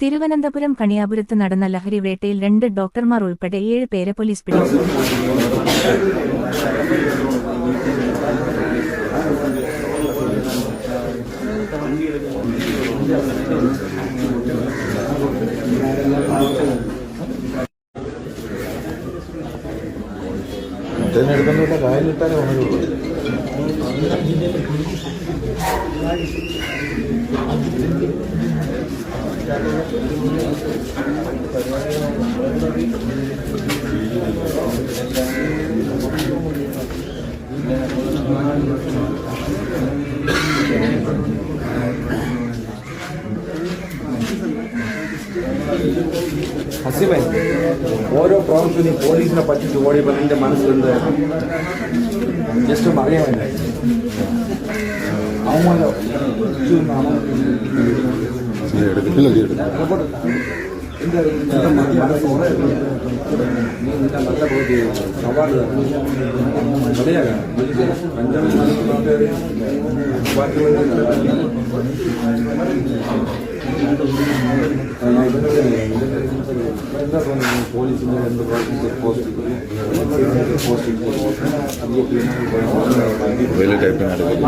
തിരുവനന്തപുരം കണിയാപുരത്ത് നടന്ന ലഹരി വേട്ടയിൽ രണ്ട് ഡോക്ടർമാർ ഉൾപ്പെടെ ഏഴ് പേരെ പോലീസ് പിടിച്ചു. മറ്റേതിനെടുക്കുന്നില്ല കായലിട്ടാലേ ഹസിമേ ഓരോ പ്രാവശ്യം നീ പോലീസിനെ പറ്റിച്ച് ഓടിയപ്പോൾ നിന്റെ മനസ്സിലുണ്ട് ജസ്റ്റ് വേണ്ടി? അവന്മാരോ എടുക്കില്ല എടുക്കില്ല നീ നിന്റെ നല്ല ബോധ്യ അവാർഡ് മതിയാകാം പഞ്ചാബിൽ നടക്കുന്ന എന്താ തോന്നുന്നു പോലീസിന്റെ എന്ത് പോസ്റ്റ് പോസ്റ്റ് വലിയ ടൈപ്പിന് എടുക്കില്ല